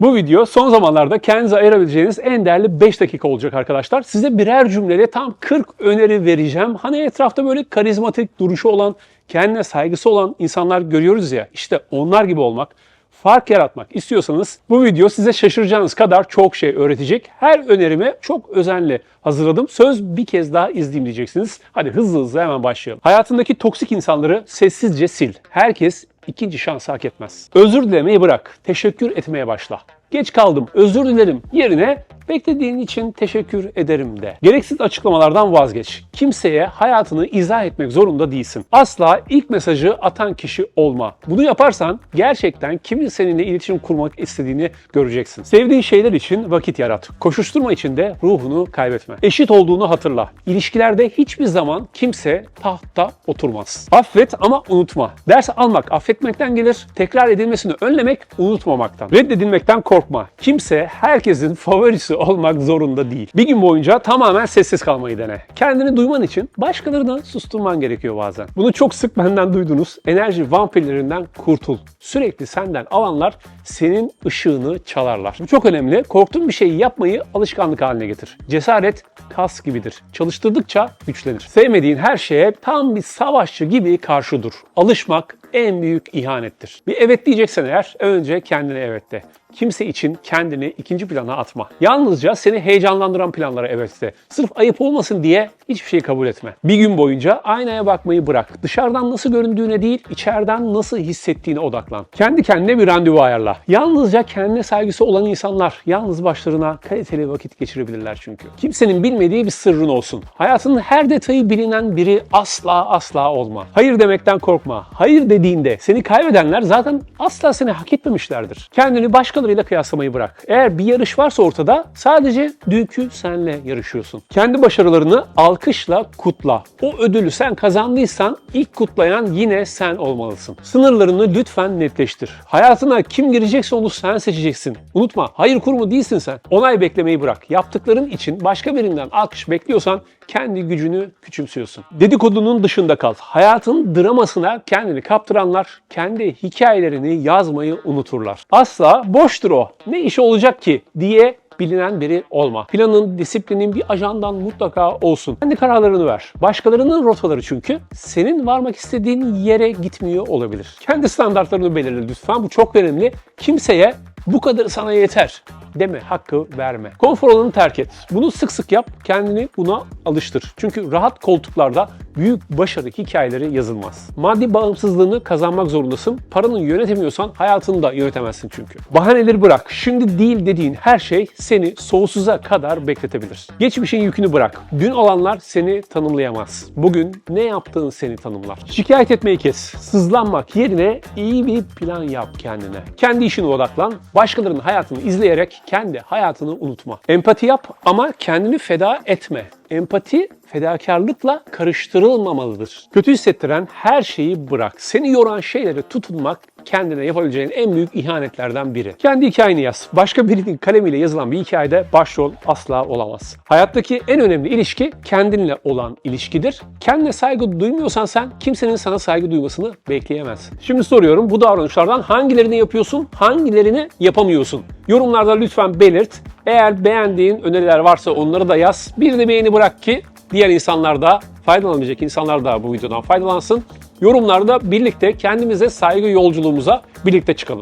Bu video son zamanlarda kendinize ayırabileceğiniz en değerli 5 dakika olacak arkadaşlar. Size birer cümlede tam 40 öneri vereceğim. Hani etrafta böyle karizmatik duruşu olan, kendine saygısı olan insanlar görüyoruz ya. İşte onlar gibi olmak, fark yaratmak istiyorsanız bu video size şaşıracağınız kadar çok şey öğretecek. Her önerimi çok özenle hazırladım. Söz bir kez daha izleyeyim diyeceksiniz. Hadi hızlı hızlı hemen başlayalım. Hayatındaki toksik insanları sessizce sil. Herkes ikinci şans hak etmez. Özür dilemeyi bırak. Teşekkür etmeye başla. Geç kaldım, özür dilerim. Yerine beklediğin için teşekkür ederim de. Gereksiz açıklamalardan vazgeç. Kimseye hayatını izah etmek zorunda değilsin. Asla ilk mesajı atan kişi olma. Bunu yaparsan gerçekten kimin seninle iletişim kurmak istediğini göreceksin. Sevdiğin şeyler için vakit yarat. Koşuşturma içinde ruhunu kaybetme. Eşit olduğunu hatırla. İlişkilerde hiçbir zaman kimse tahtta oturmaz. Affet ama unutma. Ders almak affetmekten gelir. Tekrar edilmesini önlemek unutmamaktan. Reddedilmekten korkma. Kimse herkesin favorisi olmak zorunda değil. Bir gün boyunca tamamen sessiz kalmayı dene. Kendini duyman için başkalarını susturman gerekiyor bazen. Bunu çok sık benden duydunuz. Enerji vampirlerinden kurtul. Sürekli senden alanlar senin ışığını çalarlar. Bu çok önemli. Korktuğun bir şeyi yapmayı alışkanlık haline getir. Cesaret kas gibidir. Çalıştırdıkça güçlenir. Sevmediğin her şeye tam bir savaşçı gibi karşı dur. Alışmak en büyük ihanettir. Bir evet diyeceksen eğer önce kendine evet de. Kimse için kendini ikinci plana atma. Yalnızca seni heyecanlandıran planlara evet de. Sırf ayıp olmasın diye hiçbir şey kabul etme. Bir gün boyunca aynaya bakmayı bırak. Dışarıdan nasıl göründüğüne değil, içeriden nasıl hissettiğine odaklan. Kendi kendine bir randevu ayarla. Yalnızca kendine saygısı olan insanlar yalnız başlarına kaliteli vakit geçirebilirler çünkü. Kimsenin bilmediği bir sırrın olsun. Hayatının her detayı bilinen biri asla asla olma. Hayır demekten korkma. Hayır dediğinde seni kaybedenler zaten asla seni hak etmemişlerdir. Kendini başkalarıyla kıyaslamayı bırak. Eğer bir yarış varsa ortada sadece dünkü senle yarışıyorsun. Kendi başarılarını alkışla kutla. O ödülü sen kazandıysan ilk kutlayan yine sen olmalısın. Sınırlarını lütfen netleştir. Hayatına kim girecekse onu sen seçeceksin. Unutma hayır kurumu değilsin sen. Onay beklemeyi bırak. Yaptıkların için başka birinden alkış bekliyorsan kendi gücünü küçümsüyorsun. Dedikodunun dışında kal. Hayatın dramasına kendini kaptıranlar kendi hikayelerini yazmayı unuturlar. Asla boştur o. Ne işi olacak ki diye bilinen biri olma. Planın, disiplinin bir ajandan mutlaka olsun. Kendi kararlarını ver. Başkalarının rotaları çünkü senin varmak istediğin yere gitmiyor olabilir. Kendi standartlarını belirle lütfen. Bu çok önemli. Kimseye bu kadar sana yeter deme, hakkı verme. Konfor alanını terk et. Bunu sık sık yap, kendini buna alıştır. Çünkü rahat koltuklarda büyük başarı hikayeleri yazılmaz. Maddi bağımsızlığını kazanmak zorundasın. Paranı yönetemiyorsan hayatını da yönetemezsin çünkü. Bahaneleri bırak. Şimdi değil dediğin her şey seni sonsuz'a kadar bekletebilir. Geçmişin yükünü bırak. Dün olanlar seni tanımlayamaz. Bugün ne yaptığın seni tanımlar. Şikayet etmeyi kes. Sızlanmak yerine iyi bir plan yap kendine. Kendi işine odaklan. Başkalarının hayatını izleyerek kendi hayatını unutma. Empati yap ama kendini feda etme. Empati fedakarlıkla karıştırılmamalıdır. Kötü hissettiren her şeyi bırak. Seni yoran şeylere tutunmak kendine yapabileceğin en büyük ihanetlerden biri. Kendi hikayeni yaz. Başka birinin kalemiyle yazılan bir hikayede başrol asla olamaz. Hayattaki en önemli ilişki kendinle olan ilişkidir. Kendine saygı duymuyorsan sen kimsenin sana saygı duymasını bekleyemezsin. Şimdi soruyorum bu davranışlardan hangilerini yapıyorsun, hangilerini yapamıyorsun? Yorumlarda lütfen belirt. Eğer beğendiğin öneriler varsa onları da yaz. Bir de beğeni bırak ki diğer insanlar da faydalanabilecek insanlar da bu videodan faydalansın. Yorumlarda birlikte kendimize saygı yolculuğumuza birlikte çıkalım.